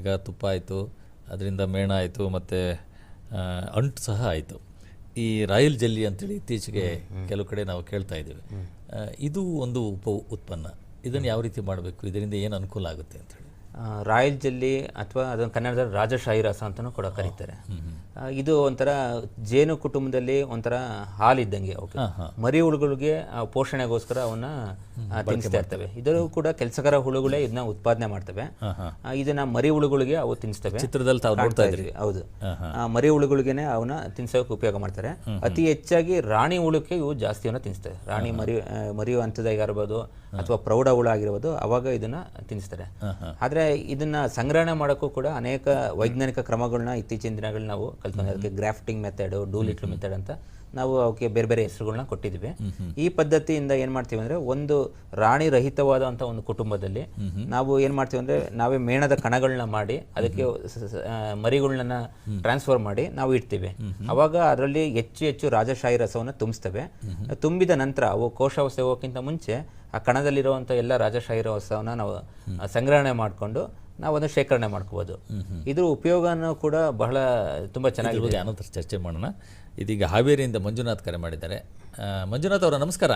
ಈಗ ತುಪ್ಪ ಆಯಿತು ಅದರಿಂದ ಮೇಣ ಆಯಿತು ಮತ್ತು ಅಂಟು ಸಹ ಆಯಿತು. ಈ ರಾಯಲ್ ಜೆಲ್ಲಿ ಅಂತೇಳಿ ಇತ್ತೀಚೆಗೆ ಕೆಲವು ಕಡೆ ನಾವು ಕೇಳ್ತಾ ಇದ್ದೀವಿ. ಇದು ಒಂದು ಉಪ ಉತ್ಪನ್ನ ಇದನ್ನು ಯಾವ ರೀತಿ ಮಾಡಬೇಕು? ಇದರಿಂದ ಏನು ಅನುಕೂಲ ಆಗುತ್ತೆ ಅಂತೇಳಿ ರಾಯಲ್ ಜೆಲ್ಲಿ ಅಥವಾ ಅದನ್ನು ಕನ್ನಡದಲ್ಲಿ ರಾಜಶಾಹಿ ರಸ ಅಂತಲೂ ಕೂಡ ಕರೀತಾರೆ. ಇದು ಒಂಥರ ಜೇನು ಕುಟುಂಬದಲ್ಲಿ ಒಂಥರ ಹಾಲಿದ್ದಂಗೆ ಅವಕ್ಕೆ ಮರಿ ಹುಳುಗಳಿಗೆ ಪೋಷಣೆಗೋಸ್ಕರ ಅವನ್ನ ತಿನ್ನಿಸ್ತಾ ಇರ್ತವೆ. ಇದರ ಕೂಡ ಕೆಲಸಗಾರ ಹುಳುಗಳೇ ಇದನ್ನ ಉತ್ಪಾದನೆ ಮಾಡ್ತವೆ. ಇದನ್ನ ಮರಿ ಹುಳುಗಳಿಗೆ ಅವು ತಿನ್ನಿಸ್ತವೆ ಚಿತ್ರದಲ್ಲಿ ತಾವು ನೋಡ್ತಾ ಇದ್ರಿ. ಹೌದು. ಆ, ಮರಿ ಹುಳುಗಳಿಗೆನೆ ಅವನ್ನ ತಿನ್ಸೋಕೆ ಉಪಯೋಗ ಮಾಡ್ತಾರೆ. ಅತಿ ಹೆಚ್ಚಾಗಿ ರಾಣಿ ಹುಳಕ್ಕೆ ಇವು ಜಾಸ್ತಿ ಅವನ್ನ ತಿನ್ನಿಸ್ತವೆ ರಾಣಿ ಮರಿ ಮರಿ ಹಂತದಾಗಿರ್ಬೋದು ಅಥವಾ ಪ್ರೌಢ ಹುಳ ಆಗಿರ್ಬೋದು ಅವಾಗ ಇದನ್ನ ತಿನ್ನಿಸ್ತಾರೆ ಆದ್ರೆ ಇದನ್ನ ಸಂಗ್ರಹಣೆ ಮಾಡೋಕ್ಕೂ ಕೂಡ ಅನೇಕ ವೈಜ್ಞಾನಿಕ ಕ್ರಮಗಳನ್ನ ಇತ್ತೀಚಿನ ದಿನಗಳಲ್ಲಿ ನಾವು ಕಲ್ತ್ಕೊಂಡು ಅದಕ್ಕೆ ಗ್ರಾಫ್ಟಿಂಗ್ ಮೆಥಡ್ ಡೂ ಲಿಟರ್ ಮೆಥಡ್ ಅಂತ ನಾವು ಅವಕ್ಕೆ ಬೇರೆ ಬೇರೆ ಹೆಸರುಗಳನ್ನ ಕೊಟ್ಟಿದ್ದೀವಿ ಈ ಪದ್ಧತಿಯಿಂದ ಏನು ಮಾಡ್ತೀವಿ ಅಂದ್ರೆ ಒಂದು ರಾಣಿ ರಹಿತವಾದಂಥ ಒಂದು ಕುಟುಂಬದಲ್ಲಿ ನಾವು ಏನು ಮಾಡ್ತೀವಿ ಅಂದ್ರೆ ನಾವೇ ಮೇಣದ ಕಣಗಳನ್ನ ಮಾಡಿ ಅದಕ್ಕೆ ಮರಿಗಳನ್ನ ಟ್ರಾನ್ಸ್ಫರ್ ಮಾಡಿ ನಾವು ಇಡ್ತೀವಿ. ಅವಾಗ ಅದರಲ್ಲಿ ಹೆಚ್ಚು ಹೆಚ್ಚು ರಾಜಶಾಹಿ ರಸವನ್ನು ತುಂಬಿಸ್ತವೆ. ತುಂಬಿದ ನಂತರ ಅವು ಕೋಶಾವಸ್ಥೆ ಹೋಗೋಕ್ಕಿಂತ ಮುಂಚೆ ಆ ಕಣದಲ್ಲಿರುವಂಥ ಎಲ್ಲ ರಾಜಶಾಹಿ ರಸವನ್ನು ನಾವು ಸಂಗ್ರಹಣೆ ಮಾಡಿಕೊಂಡು ನಾವು ಅದನ್ನು ಶೇಖರಣೆ ಮಾಡ್ಕೋಬೋದು. ಇದ್ರ ಉಪಯೋಗನೂ ಕೂಡ ಬಹಳ ತುಂಬ ಚೆನ್ನಾಗಿ ಅನಂತರ ಚರ್ಚೆ ಮಾಡೋಣ. ಇದೀಗ ಹಾವೇರಿಯಿಂದ ಮಂಜುನಾಥ್ ಕರೆ ಮಾಡಿದ್ದಾರೆ. ಮಂಜುನಾಥ್ ಅವರ ನಮಸ್ಕಾರ.